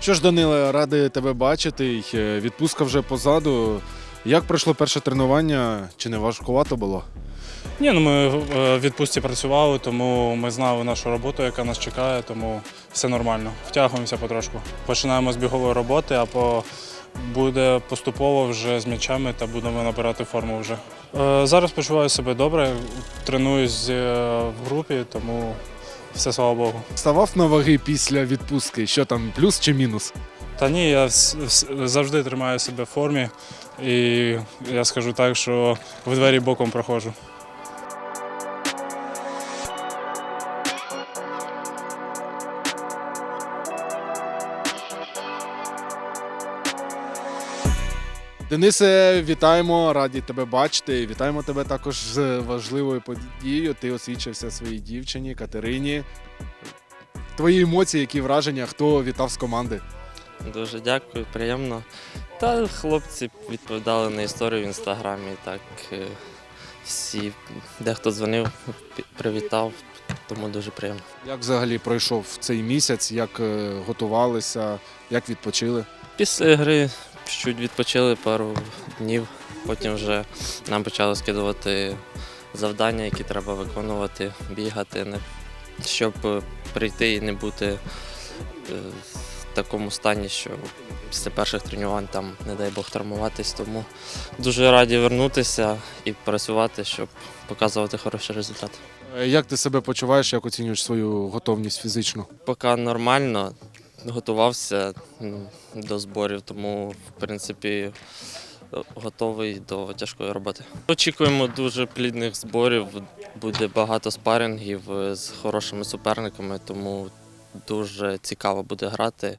Що ж, Даниле, радий тебе бачити. е, Відпустка вже позаду. Як пройшло перше тренування? Чи не важкувато було? Ні, ну ми е, в відпустці працювали, тому ми знали нашу роботу, яка нас чекає, тому все нормально. Втягуємося потрошку. Починаємо з бігової роботи, а по буде поступово вже з м'ячами та будемо набирати форму вже. Е, Зараз почуваю себе добре, тренуюсь в групі, тому все слава Богу. Ставав на ваги після відпустки? Що там, плюс чи мінус? Та ні, я завжди тримаю себе в формі, і я скажу так, що в двері боком проходжу. Денисе, вітаємо, раді тебе бачити. Вітаємо тебе також з важливою подією. Ти освічився своїй дівчині Катерині. Твої емоції, які враження, хто вітав з команди? Дуже дякую, приємно. Та хлопці відповідали на історію в інстаграмі. Так е, всі, дехто дзвонив, привітав, тому дуже приємно. Як взагалі пройшов цей місяць? Як е, готувалися, як відпочили? Після гри чуть відпочили пару днів, потім вже нам почали скидувати завдання, які треба виконувати, бігати, щоб е, прийти і не бути е, в такому стані, що після перших тренувань там, не дай Бог, травмуватись. Тому дуже раді вернутися і працювати, щоб показувати хороші результати. Е, Як ти себе почуваєш, як оцінюєш свою готовність фізичну? Поки нормально, готувався до зборів, тому в принципі готовий до тяжкої роботи. Очікуємо дуже плідних зборів. Буде багато спарингів з хорошими суперниками, тому дуже цікаво буде грати.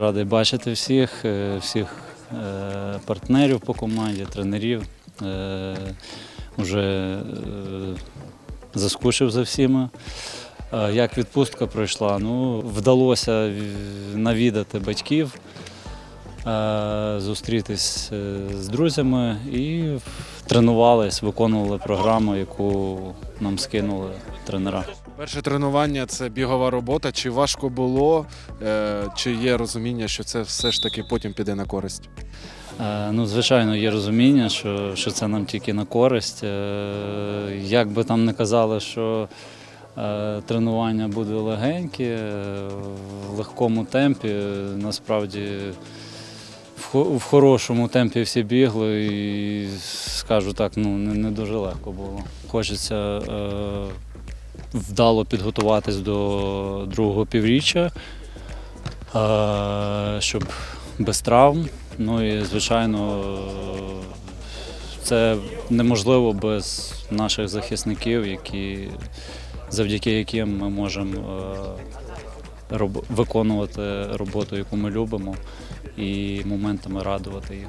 Радий бачити всіх, е, всіх е, партнерів по команді, тренерів. Е, Уже заскучив за всіма. Як відпустка пройшла? Ну, вдалося навідати батьків, зустрітись з друзями і тренувались, виконували програму, яку нам скинули тренера. Перше тренування це бігова робота. Чи важко було, Е, чи є розуміння, що це все ж таки потім піде на користь? Е, Ну, звичайно, є розуміння, що, що це нам тільки на користь. Е, Як би там не казали, що тренування буде легеньке, в легкому темпі, насправді в, хорошому темпі всі бігли і скажу так, ну не, дуже легко було. Хочеться е, вдало підготуватись до другого півріччя, е, щоб без травм. Ну і звичайно, це неможливо без наших захисників, які, завдяки яким ми можемо е, виконувати роботу, яку ми любимо, і моментами радувати їх.